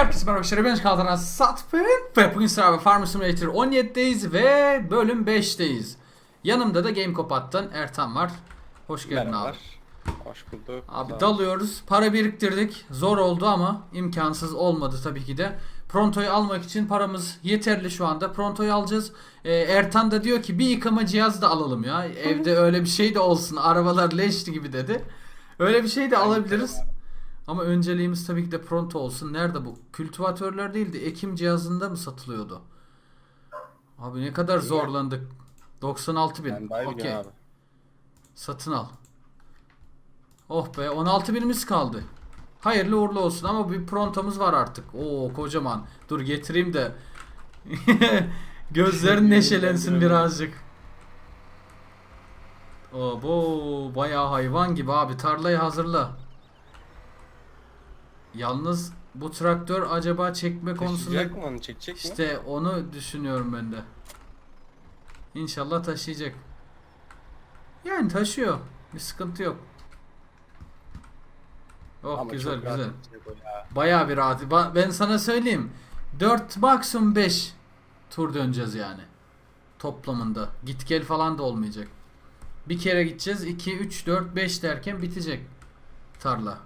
Herkese merhaba arkadaşlar ben Kaldıran Satfın ve bugün sıra Farm Simulator 17'deyiz ve bölüm 5'teyiz. Yanımda da Game Kopat'tan Ertan var. Hoş geldin Merhabalar. abi. Hoş bulduk. Abi Sağ dalıyoruz. Para biriktirdik. Zor oldu ama imkansız olmadı tabii ki de. Pronto'yu almak için paramız yeterli şu anda. Pronto'yu alacağız. Ee, Ertan da diyor ki bir yıkama cihazı da alalım ya. Evde öyle bir şey de olsun. Arabalar leşti gibi dedi. Öyle bir şey de alabiliriz. Ama önceliğimiz tabii ki de Pronto olsun. Nerede bu? Kültivatörler değildi. Ekim cihazında mı satılıyordu? Abi ne kadar zorlandık. 96 bin. Ben Okey. abi. Satın al. Oh be 16 binimiz kaldı. Hayırlı uğurlu olsun ama bir prontomuz var artık. Oo kocaman. Dur getireyim de gözlerin neşelensin birazcık. Oo bu bayağı hayvan gibi abi tarlayı hazırla. Yalnız bu traktör acaba çekme konusunda Taşıyacak mı onu çekecek mi? işte onu düşünüyorum ben de. İnşallah taşıyacak. Yani taşıyor. Bir sıkıntı yok. Oh Ama güzel çok rahat güzel. edecek o ya. Bayağı bir rahat. Ba- Ben sana söyleyeyim. 4 maksimum 5 tur döneceğiz yani. Toplamında. Git gel falan da olmayacak. Bir kere gideceğiz. 2 3 4 5 derken bitecek tarla.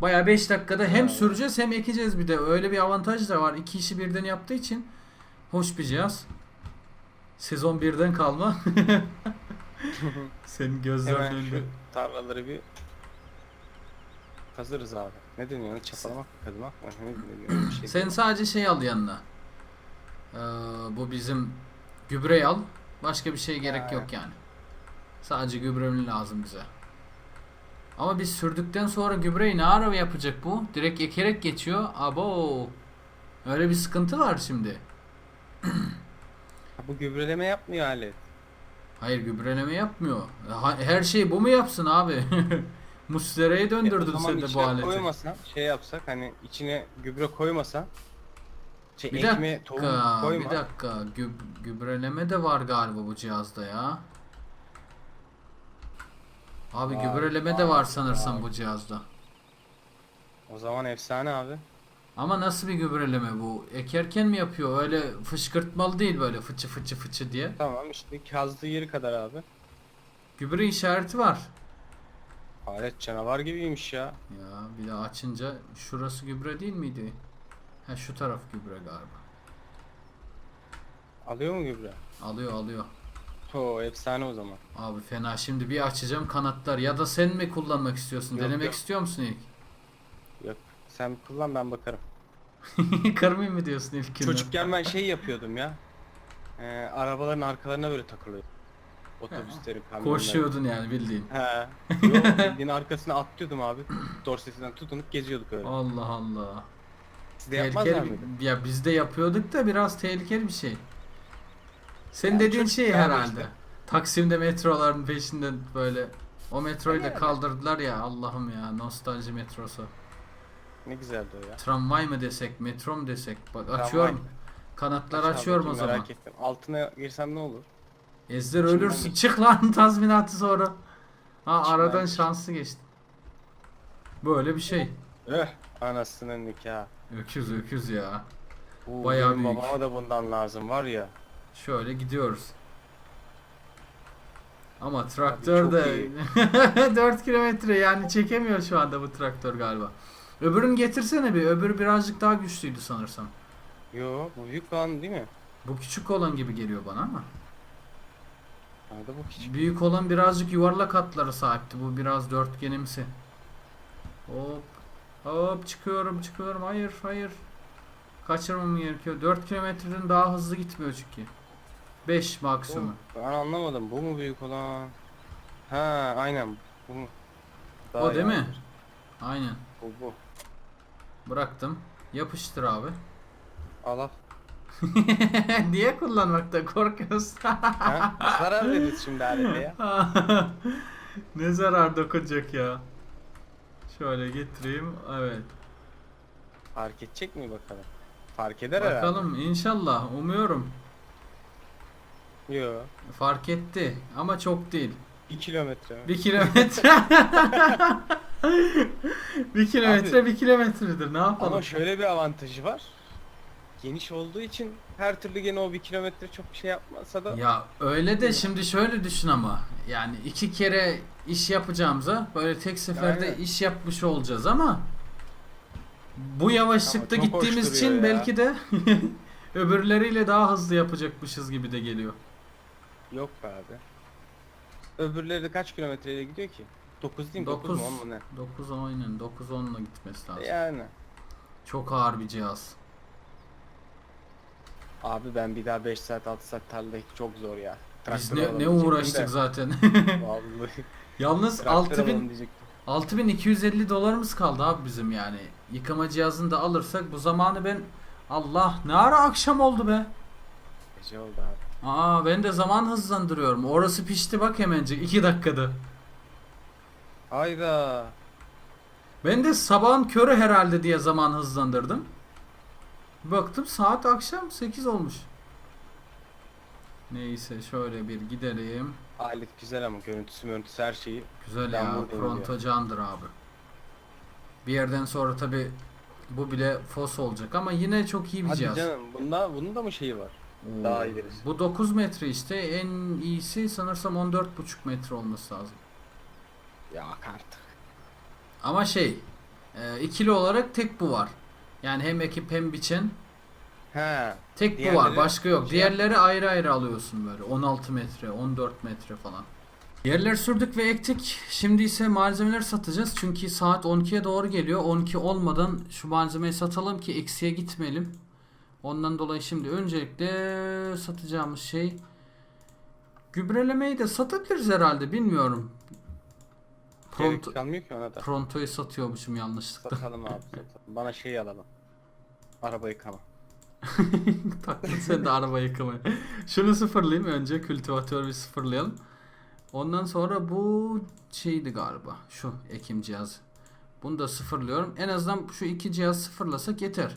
Bayağı 5 dakikada hem Bravo. süreceğiz hem ekeceğiz bir de. Öyle bir avantaj da var. İki işi birden yaptığı için hoş bir cihaz. Sezon 1'den kalma. Senin gözlerin önünde. tarlaları bir kazırız abi. Ne deniyor çapalamak mı kazımak mı? Ne deniyor şey. Sen sadece şey al yanına. Ee, bu bizim gübreyi al. Başka bir şey gerek Ha. yok yani. Sadece gübremin lazım bize. Ama biz sürdükten sonra gübreyi ne ara yapacak bu? Direkt ekerek geçiyor. Abo. Öyle bir sıkıntı var şimdi. Bu gübreleme yapmıyor alet. Hayır gübreleme yapmıyor. Ha- Her şeyi bu mu yapsın abi? Mustereye E, o döndürdün sen de bu aleti. koymasan şey yapsak hani içine gübre koymasan şey Bir ekmeğe tohum dakika, koyma. bir dakika. Güb- gübreleme de var galiba bu cihazda ya. Abi Var, gübreleme de var, sanırsam var. bu cihazda. O zaman efsane abi. Ama nasıl bir gübreleme bu? Ekerken mi yapıyor? Öyle fışkırtmalı değil böyle fıçı fıçı fıçı diye. Tamam işte kazdığı yeri kadar abi. Gübre işareti var. Alet canavar gibiymiş ya. Ya bir de açınca şurası gübre değil miydi? Ha şu taraf gübre galiba. Alıyor mu gübre? Alıyor alıyor. To efsane o zaman. Abi fena şimdi bir açacağım kanatlar ya da sen mi kullanmak istiyorsun? Yok, Denemek yok. istiyor musun ilk? Yok sen kullan ben bakarım. Kırmayayım mı diyorsun ilkinde? Çocukken ben şey yapıyordum ya. Ee, arabaların arkalarına böyle takılıyor. Otobüslerin, kamyonların. Koşuyordun yani bildiğin. He. Yok bildiğin arkasına atlıyordum abi. Dorsesinden tutunup geziyorduk öyle. Allah Allah. Siz de yapmazlar Tehlikeli mıydı? ya biz de yapıyorduk da biraz tehlikeli bir şey. Senin Ya dediğin şey çocukken herhalde. işte. Taksim'de metroların peşinden böyle o metroyu da Yani. kaldırdılar ya Allah'ım ya nostalji metrosu. Ne güzeldi o ya. Tramvay mı desek, metro mu desek? Bak Tramvay. açıyorum. Kanatları Aç abi açıyorum o bakayım, zaman. Merak ettim. Altına girsem ne olur? Ezler İçinden ölürsün. geç. Çık lan tazminatı sonra. Ha İçinden aradan geç. şanslı geçti. Böyle bir şey. Eh anasının nikahı. Öküz öküz ya. Oo, Bayağı benim büyük. babama da bundan lazım var ya. Şöyle gidiyoruz. Ama traktör çok de iyi. 4 kilometre yani çekemiyor şu anda bu traktör galiba. Öbürünü getirsene bir. Öbürü birazcık daha güçlüydü sanırsam. Yo bu büyük lan değil mi? Bu küçük olan gibi geliyor bana ama. Nerede bu hiç? Büyük olan birazcık yuvarlak hatlara sahipti. Bu biraz dörtgenimsi. Hop. Hop çıkıyorum çıkıyorum. Hayır hayır. Kaçırmam gerekiyor. 4 kilometreden daha hızlı gitmiyor çünkü. 5 maksimum. Ben anlamadım. Bu mu büyük olan? Ha aynen. Bu mu? Daha O değil mi? yavaştır. Aynen. Bu bu. Bıraktım. Yapıştır abi. Al al. Niye kullanmakta korkuyorsun? Ha? Zarar veririz şimdi alete ya. ne zarar dokunacak ya. Şöyle getireyim. Evet. Fark edecek mi bakalım? Fark eder herhalde. Bakalım inşallah. Umuyorum. Yo. Fark etti ama çok değil. 1 kilometre? Bir kilometre. bir kilometre bir kilometredir ne yapalım? Ama şöyle bir avantajı var. Geniş olduğu için her türlü gene o bir kilometre çok bir şey yapmasa da Ya öyle de şimdi şöyle düşün ama yani iki kere iş yapacağımıza böyle tek seferde Aynen. iş yapmış olacağız ama bu yavaşlıkta Ama gittiğimiz için ya. belki de öbürleriyle daha hızlı yapacakmışız gibi de geliyor. Yok be abi. Öbürleri de kaç kilometreyle gidiyor ki? 9 değil mi? 9 9 mu 10 mu ne? 9 aynen 9 10'la gitmesi lazım. Yani. Çok ağır bir cihaz. Abi ben bir daha 5 saat 6 saat tarlada çok zor ya. Biz ne, ne uğraştık de. zaten. Vallahi. Yalnız Traktör 6000 alalım diyecektim. 6250 dolarımız kaldı abi bizim yani. Yıkama cihazını da alırsak bu zamanı ben Allah ne ara akşam oldu be. Gece oldu abi. Aa ben de zaman hızlandırıyorum. Orası pişti bak hemencik 2 dakikada. Hayda. Ben de sabahın körü herhalde diye zaman hızlandırdım. Baktım saat akşam 8 olmuş. Neyse şöyle bir gidelim. Alet güzel ama görüntüsü görüntüsü her şeyi. Güzel ya pronto candır abi. Bir yerden sonra tabi bu bile fos olacak ama yine çok iyi bir Hadi cihaz. canım bunda bunun da mı şeyi var? Oo, Daha ilerisi. Bu 9 metre işte en iyisi sanırsam 14,5 metre olması lazım. Ya artık. Ama şey e, ikili olarak tek bu var. Yani hem ekip hem biçen He. tek bu var başka yok. şey Diğerleri ayrı ayrı alıyorsun böyle 16 metre 14 metre falan. Yerler sürdük ve ektik. Şimdi ise malzemeler satacağız. Çünkü saat 12'ye doğru geliyor. 12 olmadan şu malzemeyi satalım ki eksiye gitmeyelim. Ondan dolayı şimdi öncelikle satacağımız şey gübrelemeyi de satabiliriz herhalde bilmiyorum. Pronto, kalmıyor ki ona da. Pronto'yu satıyormuşum yanlışlıkla. Satalım abi satalım. Bana şey alalım. Araba yıkama. Taktın sen de araba yıkama. Şunu sıfırlayayım önce kültivatörü bir sıfırlayalım. Ondan sonra bu şeydi galiba şu ekim cihazı. Bunu da sıfırlıyorum. En azından şu iki cihaz sıfırlasak yeter.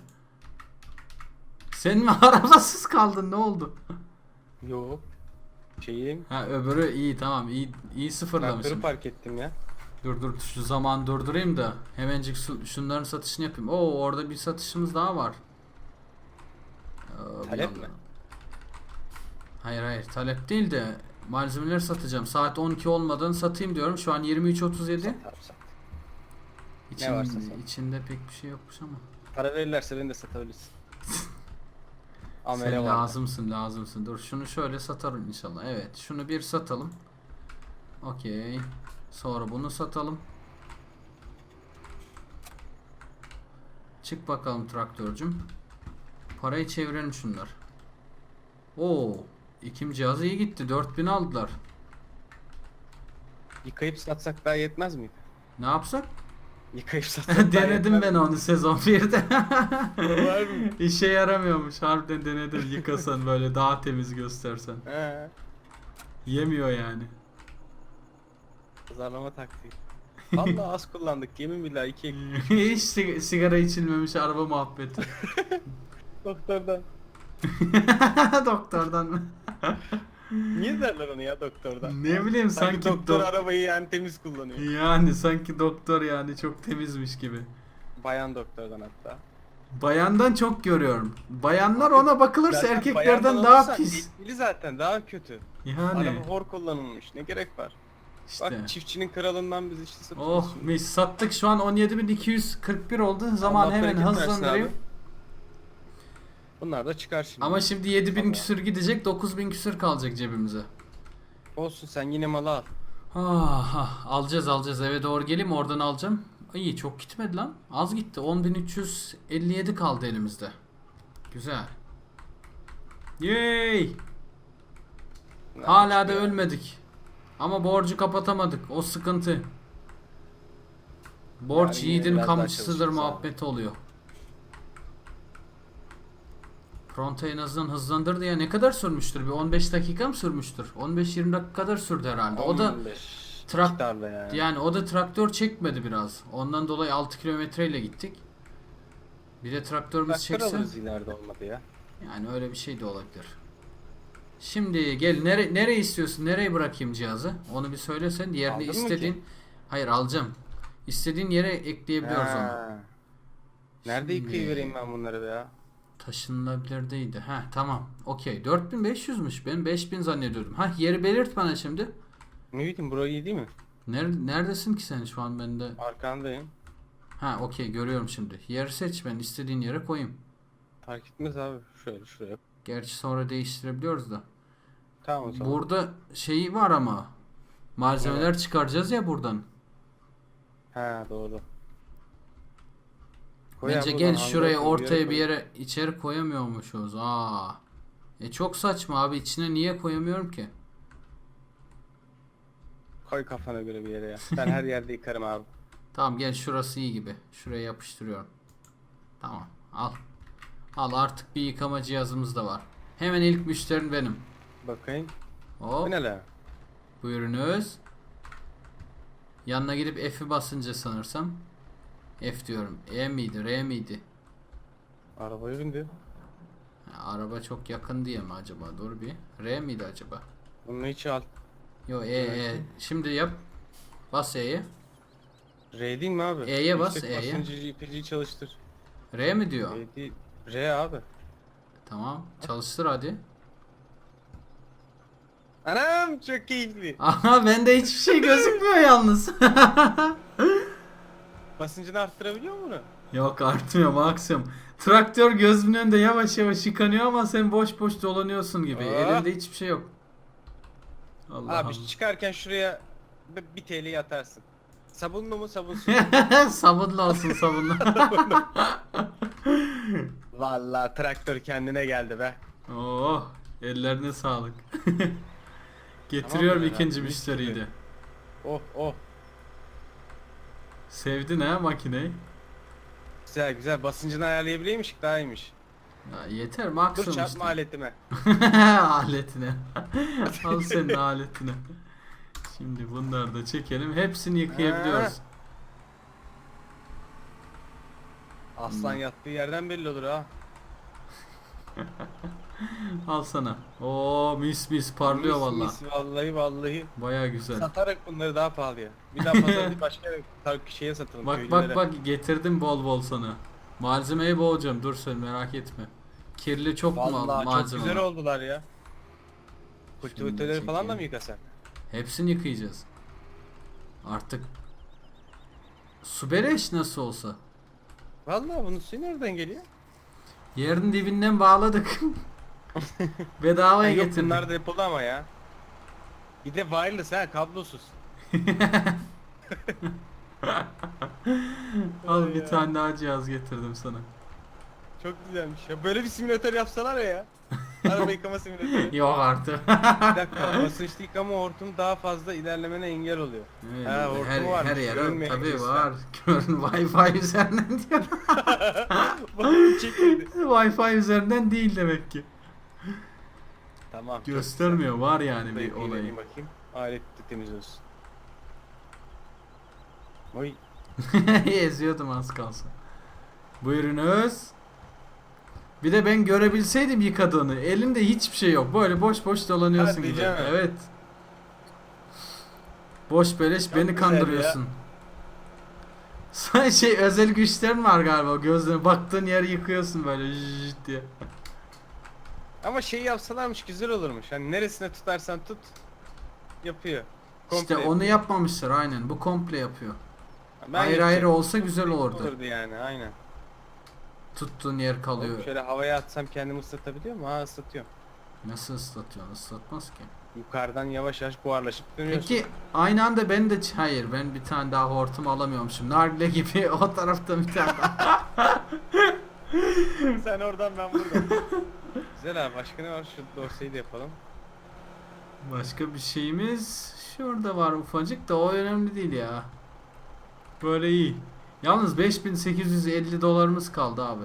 Sen mi arabasız kaldın ne oldu? Yok. Şeyim. Ha öbürü iyi tamam iyi iyi sıfırlamışım. park ettim ya. Dur dur şu zaman durdurayım da hemencik şu- şunların satışını yapayım. Oo orada bir satışımız daha var. Ee, Talep mi? Hayır hayır talep değil de malzemeler satacağım. Saat 12 olmadan satayım diyorum. Şu an 23.37. Sat sat. İçin, varsa sat. içinde pek bir şey yokmuş ama. Para verirlerse beni de satabilirsin. Amele Sen var. lazımsın lazımsın. Dur şunu şöyle satarım inşallah. Evet şunu bir satalım. Okey. Sonra bunu satalım. Çık bakalım traktörcüm. Parayı çevirelim şunlar. Oo, ikim cihazı iyi gitti. 4000 aldılar. Yıkayıp satsak daha yetmez mi? Ne yapsak? Yıkayıp daha Denedim ben onu sezon 1'de. Var mı? İşe yaramıyormuş. Harbiden denedim yıkasan böyle daha temiz göstersen. He. Yemiyor yani. Pazarlama taktiği. Valla az kullandık. Yemin billahi iki Hiç sig- sigara içilmemiş araba muhabbeti. doktordan. Doktordan mı? Niye derler onu ya doktordan? Ne bileyim Sanki, sanki doktor dok- arabayı yani temiz kullanıyor. Yani sanki doktor yani çok temizmiş gibi. Bayan doktordan hatta. Bayandan çok görüyorum. Bayanlar ona bakılırsa Zaten erkeklerden daha pis. etkili zaten daha kötü. Yani Araba hor kullanılmış. Ne gerek var? işte. Bak çiftçinin kralından biz işte satıyoruz Oh mis sattık şu an 17.241 oldu. Zaman Allah hemen hızlandırayım. Bunlar da çıkar şimdi. Ama şimdi 7000 Tamam. küsür gidecek 9000 küsür kalacak cebimize. Olsun sen yine malı al. Ah, ah, alacağız alacağız eve doğru geleyim oradan alacağım. İyi çok gitmedi lan. Az gitti. 10.357 kaldı elimizde. Güzel. Yay! Hala da ölmedik. Ama borcu kapatamadık. O sıkıntı. Borç Yani yiğidin kamçısıdır muhabbeti oluyor. Pronto en azından hızlandırdı ya. Ne kadar sürmüştür? Bir 15 dakika mı sürmüştür? 15-20 dakika kadar sürdü herhalde. O da 15. trak- yani. yani o da traktör çekmedi biraz. Ondan dolayı 6 kilometreyle gittik. Bir de traktörümüz Traktör çekse ileride olmadı ya. yani öyle bir şey de olabilir. Şimdi gel nere nereye istiyorsun? Nereye bırakayım cihazı? Onu bir söylesen. Diğerini Aldın istediğin. Hayır alacağım. İstediğin yere ekleyebiliyoruz onu. Ha. Nerede Şimdi- yıkayıvereyim ben bunları be ya? Taşınılabilir değildi. Ha tamam. Okey. 4500'müş. Ben 5000 zannediyordum. Ha yeri belirt bana şimdi. Ne bileyim burayı iyi değil mi? Ner- neredesin ki sen şu an bende? Arkandayım. Ha okey görüyorum şimdi. Yer seç ben istediğin yere koyayım. Fark etmez abi. Şöyle şuraya. Gerçi sonra değiştirebiliyoruz da. Tamam o zaman. Burada şeyi var ama. Malzemeler çıkaracağız ya buradan. Ha doğru. Bence gel şuraya ortaya bir yere içeri koyamıyormuşuz. Aa. E çok saçma abi içine niye koyamıyorum ki? Koy kafana göre bir yere ya. Ben her yerde yıkarım abi. Tamam gel şurası iyi gibi. Şuraya yapıştırıyorum. Tamam al. Al artık bir yıkama cihazımız da var. Hemen ilk müşterin benim. Bakayım. Hop Bu ne lan? buyurunuz. Yanına gidip F'i basınca sanırsam. F diyorum. E miydi R miydi? Arabaya bindi. Ha, araba çok yakın diye mi acaba? Dur bir. R miydi acaba? Bunu hiç al. Yo E E. Şimdi yap. Bas E'ye. R değil mi abi? E'ye bas, E'ye. basıncı GPG'yi çalıştır. R mi diyor? Değil. R abi. Tamam. Çalıştır hadi. Anam çok keyifli. Aha bende hiçbir şey gözükmüyor yalnız. Basıncını arttırabiliyor mu bunu? Yok artmıyor maksimum. Traktör gözümün önünde yavaş yavaş yıkanıyor ama sen boş boş dolanıyorsun gibi. Aa. Elinde hiçbir şey yok. Allah Abi çıkarken şuraya bir, bir TL atarsın. Sabunlu mu sabunsuz mu? Allah. sabunlu olsun sabunlu. Vallahi traktör kendine geldi be. oh ellerine sağlık. Getiriyorum Tamam ikinci müşteriyi de. Oh oh. Sevdin ha makineyi. Güzel güzel basıncını ayarlayabileymişik daha iyiymiş. Ya yeter Dur maksimum çarpma işte. aletime. aletine. Al senin aletine. Şimdi bunları da çekelim. Hepsini yıkayabiliyoruz. Aslan Hmm. yattığı yerden belli olur ha. Al sana. Oo mis mis parlıyor valla. mis, vallahi vallahi. Baya güzel. Satarak bunları daha pahalıya. Bir daha pazarda değil, başka şeye satalım. Bak köylülere. bak bak getirdim bol bol sana. Malzemeyi boğacağım dur sen merak etme. Kirli çok mu Vallahi çok malzeme güzel var? oldular ya. Kultivatörleri falan da mı yıkasak? Hepsini yıkayacağız. Artık su beleş nasıl olsa. Vallahi bunun suyu nereden geliyor? Yerin dibinden bağladık. Bedavaya Ha, yok getirdik. bunlar depolu ama ya. Bir de wireless ha kablosuz. Al bir tane daha cihaz getirdim sana. Çok güzelmiş ya. Böyle bir simülatör yapsalar ya. Araba yıkama simülatörü. Yok artık. Bir dakika basınçlı yıkama hortum daha fazla ilerlemene engel oluyor. Evet, Ha, hortumu her, varmış, her görünmeyen tabii var. Görün Wi-Fi üzerinden diyor. Wi-Fi üzerinden değil demek ki. Tamam. Göstermiyor var yani bir olayı. bakayım. Alet de temiz olsun. Oy. Eziyordum az kalsın. Buyurunuz. Bir de ben görebilseydim yıkadığını. Elinde hiçbir şey yok. Böyle boş boş dolanıyorsun Hadi gibi. canım. Evet. Boş beleş Çok beni güzel kandırıyorsun. Sen şey özel güçlerin var galiba. Gözlerine baktığın yeri yıkıyorsun böyle jjjt diye. Ama şey yapsalarmış güzel olurmuş. Hani neresine tutarsan tut yapıyor. Komple işte onu yapmamışlar aynen. Bu komple yapıyor. Ben ayrı yapacak- ayrı olsa güzel olurdu. Olurdu yani aynen. Tuttuğun yer kalıyor. Şöyle havaya atsam kendimi ıslatabiliyor mu? Ha ıslatıyor. Nasıl ıslatıyorsun? Islatmaz ki. Yukarıdan yavaş yavaş buharlaşıp dönüyorsun. Peki aynı anda ben de hayır ben bir tane daha hortum alamıyormuşum. Nargile gibi o tarafta bir tane daha. Sen oradan ben buradan. Güzel abi başka ne var? Şu dosyayı da yapalım. Başka bir şeyimiz şurada var ufacık da o önemli değil ya. Böyle iyi. Yalnız 5850 dolarımız kaldı abi.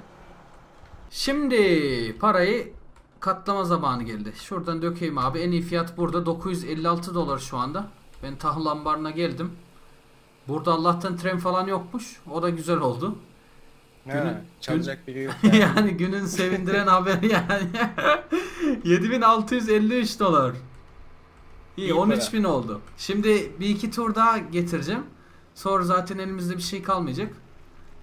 Şimdi parayı katlama zamanı geldi. Şuradan dökeyim abi. En iyi fiyat burada 956 dolar şu anda. Ben tahıl ambarına geldim. Burada Allah'tan tren falan yokmuş. O da güzel oldu. Günün- çalacak biri yok. yani günün sevindiren haberi yani. 7653 dolar. İyi, İyi 13000 oldu. Şimdi bir iki tur daha getireceğim. Sonra zaten elimizde bir şey kalmayacak.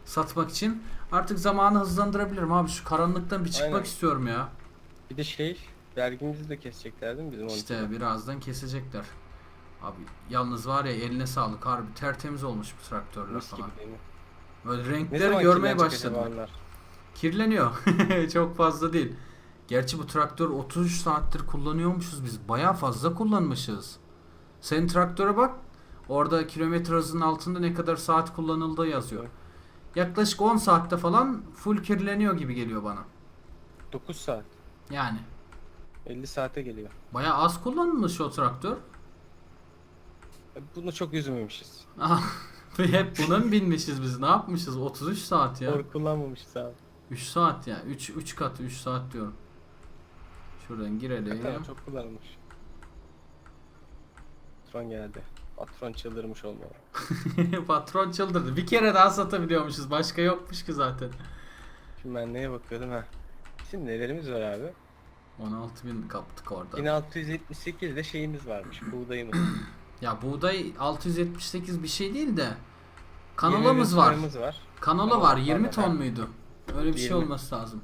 Satmak için. Artık zamanı hızlandırabilirim abi. Şu karanlıktan bir çıkmak Aynen. istiyorum ya. Bir de şey vergimizi de kesecekler değil mi bizim İşte için? birazdan kesecekler. Abi yalnız var ya eline sağlık harbi tertemiz olmuş bu traktörler Mis gibi falan. değil mi? Böyle renkleri görmeye başladım. Kirleniyor. Çok fazla değil. Gerçi bu traktör 33 saattir kullanıyormuşuz biz. Baya fazla kullanmışız. Senin traktöre bak. Orada kilometre hızının altında ne kadar saat kullanıldığı yazıyor. Yaklaşık 10 saatte falan full kirleniyor gibi geliyor bana. 9 saat. Yani 50 saate geliyor. baya az kullanılmış o traktör. E, Bunu çok üzülmemişiz. Hep buna mı binmişiz biz? Ne yapmışız? 33 saat ya. Doğru kullanmamışız abi. 3 saat ya. 3 3 katı 3 saat diyorum. Şuradan girelim. Hakikaten çok kullanılmış. Patron geldi. Patron çıldırmış olmalı. Patron çıldırdı. Bir kere daha satabiliyormuşuz. Başka yokmuş ki zaten. Şimdi ben neye bakıyordum ha. Şimdi nelerimiz var abi? 16.000 kaptık orada. 1678'de şeyimiz varmış. Buğdayımız. Ya buğday 678 bir şey değil de kanolamız var. Var. Kanola Kanola var. var 20 da, ton ha. muydu? Öyle bir şey 20. olması lazım.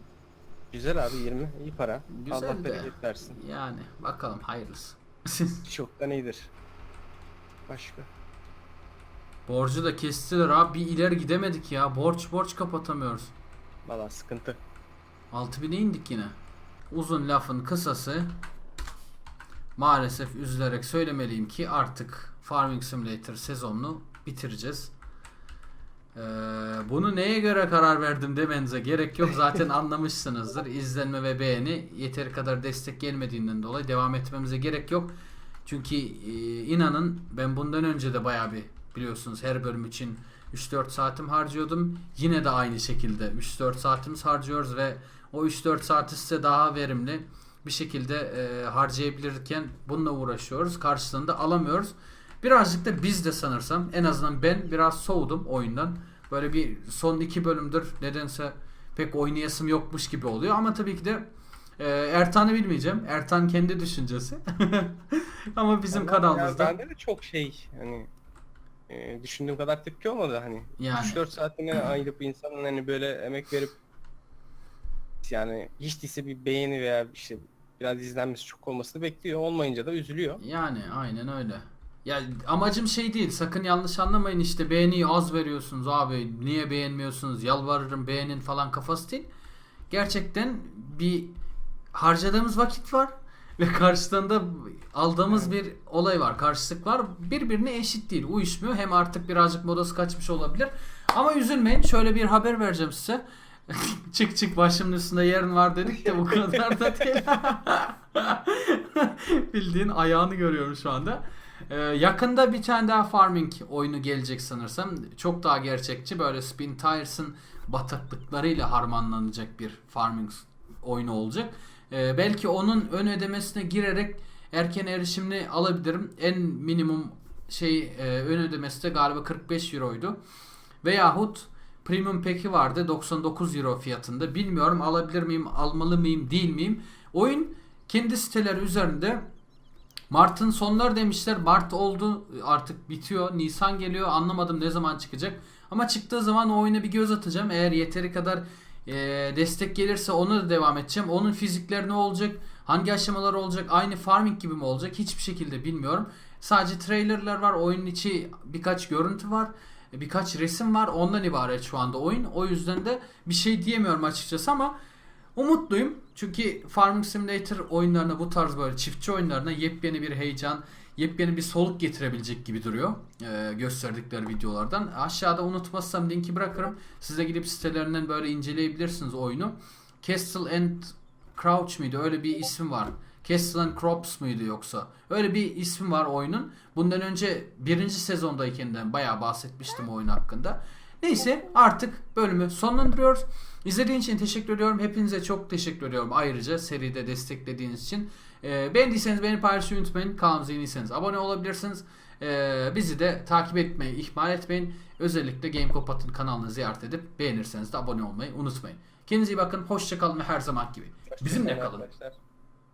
Güzel abi 20. iyi para. Güzel Allah de. bereket versin. Yani bakalım hayırlısı. Çoktan iyidir. Başka. Borcu da kestiler abi. Bir ileri gidemedik ya. Borç borç kapatamıyoruz. Valla sıkıntı. 6000'e indik yine. Uzun lafın kısası maalesef üzülerek söylemeliyim ki artık Farming Simulator sezonunu bitireceğiz. Ee, bunu neye göre karar verdim demenize gerek yok. Zaten anlamışsınızdır. İzlenme ve beğeni yeteri kadar destek gelmediğinden dolayı devam etmemize gerek yok. Çünkü e, inanın ben bundan önce de bayağı bir biliyorsunuz her bölüm için 3-4 saatim harcıyordum. Yine de aynı şekilde 3-4 saatimiz harcıyoruz ve o 3-4 saati size daha verimli bir şekilde e, harcayabilirken bununla uğraşıyoruz. Karşılığında alamıyoruz. Birazcık da biz de sanırsam en azından ben biraz soğudum oyundan. Böyle bir son iki bölümdür nedense pek oynayasım yokmuş gibi oluyor. Ama tabii ki de e, Ertan'ı bilmeyeceğim. Ertan kendi düşüncesi. Ama bizim Vallahi kanalımızda. Bende de çok şey hani e, düşündüğüm kadar tepki olmadı hani. Yani. 3-4 saatini ayırıp insanın hani böyle emek verip yani hiç değilse bir beğeni veya işte biraz izlenmesi çok olmasını bekliyor. Olmayınca da üzülüyor. Yani aynen öyle. Ya amacım şey değil. Sakın yanlış anlamayın işte beğeniyi az veriyorsunuz abi. Niye beğenmiyorsunuz? Yalvarırım beğenin falan kafası değil. Gerçekten bir harcadığımız vakit var ve karşılığında aldığımız bir olay var. Karşılık var. Birbirine eşit değil. Uyuşmuyor. Hem artık birazcık modası kaçmış olabilir. Ama üzülmeyin. Şöyle bir haber vereceğim size. çık çık başımın üstünde yerin var dedik de bu kadar da değil. Bildiğin ayağını görüyorum şu anda. Ee, yakında bir tane daha farming oyunu gelecek sanırsam. Çok daha gerçekçi böyle Spin Tires'ın bataklıklarıyla harmanlanacak bir farming oyunu olacak. Ee, belki onun ön ödemesine girerek erken erişimli alabilirim. En minimum şey e, ön ödemesi de galiba 45 euroydu. Veyahut Premium Pack'i vardı 99 euro fiyatında. Bilmiyorum alabilir miyim, almalı mıyım, değil miyim? Oyun kendi siteleri üzerinde Mart'ın sonları demişler. Mart oldu artık bitiyor. Nisan geliyor anlamadım ne zaman çıkacak. Ama çıktığı zaman o oyuna bir göz atacağım. Eğer yeteri kadar e, destek gelirse ona da devam edeceğim. Onun fizikleri ne olacak? Hangi aşamalar olacak? Aynı farming gibi mi olacak? Hiçbir şekilde bilmiyorum. Sadece trailerlar var. Oyunun içi birkaç görüntü var. Birkaç resim var. Ondan ibaret şu anda oyun. O yüzden de bir şey diyemiyorum açıkçası ama umutluyum. Çünkü Farming Simulator oyunlarına bu tarz böyle çiftçi oyunlarına yepyeni bir heyecan, yepyeni bir soluk getirebilecek gibi duruyor. Ee, gösterdikleri videolardan. Aşağıda unutmazsam linki bırakırım. Size gidip sitelerinden böyle inceleyebilirsiniz oyunu. Castle and Crouch mıydı? Öyle bir isim var. Castle and Crops muydu yoksa? Öyle bir ismi var oyunun. Bundan önce birinci sezondayken de bayağı bahsetmiştim oyun hakkında. Neyse artık bölümü sonlandırıyoruz. İzlediğiniz için teşekkür ediyorum. Hepinize çok teşekkür ediyorum. Ayrıca seride desteklediğiniz için. Ee, beğendiyseniz beni paylaşmayı unutmayın. Kanalımıza yeniyseniz abone olabilirsiniz. Ee, bizi de takip etmeyi ihmal etmeyin. Özellikle Game Kopat'ın kanalını ziyaret edip beğenirseniz de abone olmayı unutmayın. Kendinize iyi bakın. Hoşçakalın ve her zaman gibi. Bizimle kalın.